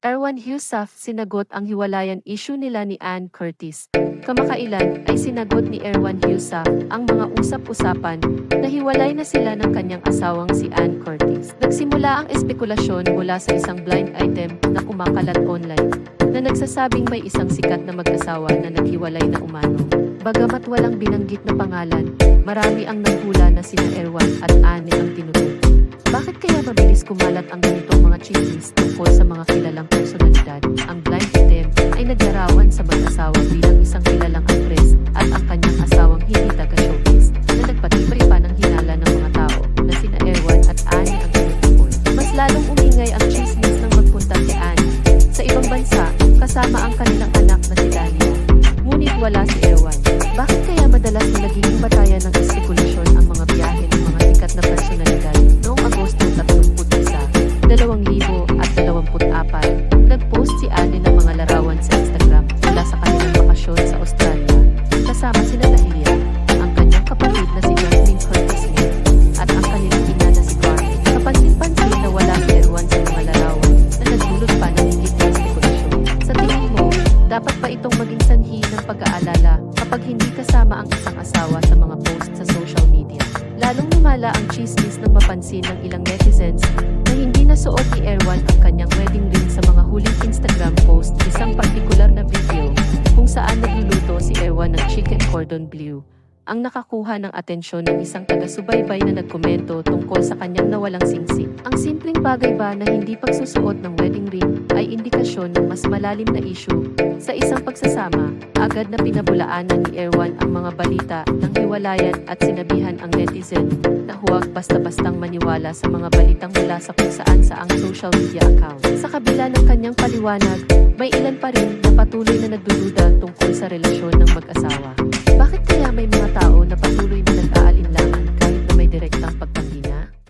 Erwan Heussaff sinagot ang hiwalayan issue nila ni Ann Curtis. Kamakailan ay sinagot ni Erwan Heussaff ang mga usap-usapan na hiwalay na sila ng kanyang asawang si Ann Curtis. Nagsimula ang espekulasyon mula sa isang blind item na kumakalat online na nagsasabing may isang sikat na mag-asawa na naghiwalay na umano. Bagamat walang binanggit na pangalan, marami ang naghula na sina Erwan at Anne ang tinutukoy. Bakit kaya mabilis kumalat ang ganitong mga chismis tungkol sa mga kilalang personalidad? Ang blind item ay naglarawan sa mag-asawa bilang isang kilalang actress at ang kanyang asawang hindi taga-showbiz na nagpatibay pa ng hinala ng mga tao na sina Erwan at Annie ang tinutukoy. Mas lalong umingay ang chismis nang magpunta si Annie sa ibang bansa kasama ang kanilang anak na si Dania. Ngunit wala si Erwan. Kasama sina Dahlia, ang kanyang kapatid na si Jasmine Curtis at ang kanilang ina na si Carmen. Kapansin-pansin na wala si Erwan sa mga larawan na nagdulot pa ng higit na espekulasyon. Sa tingin mo, dapat ba itong maging sanhi ng pag-aalala kapag hindi kasama ang isang asawa sa mga post sa social media? Lalong lumala ang chismis nang mapansin ng ilang netizens na hindi nasuot ni Erwan ang kanyang wedding ring sa mga huling Instagram post isang partikular na video cordon bleu ang nakakuha ng atensyon ng isang taga-subaybay na nagkomento tungkol sa kanyang nawalang singsing. Ang simpleng bagay ba na hindi pagsusuot ng wedding ring ay indikasyon ng mas malalim na issue sa isang pagsasama, agad na pinabulaanan ni Erwan ang mga balita ng hiwalayan at sinabihan ang netizen na huwag basta-bastang maniwala sa mga balitang mula sa kung saan sa ang social media account. Sa kabila ng kanyang paliwanag, may ilan pa rin na patuloy na nagdududa tungkol sa relasyon ng mag-asawa. Bakit kaya may mga tao na patuloy na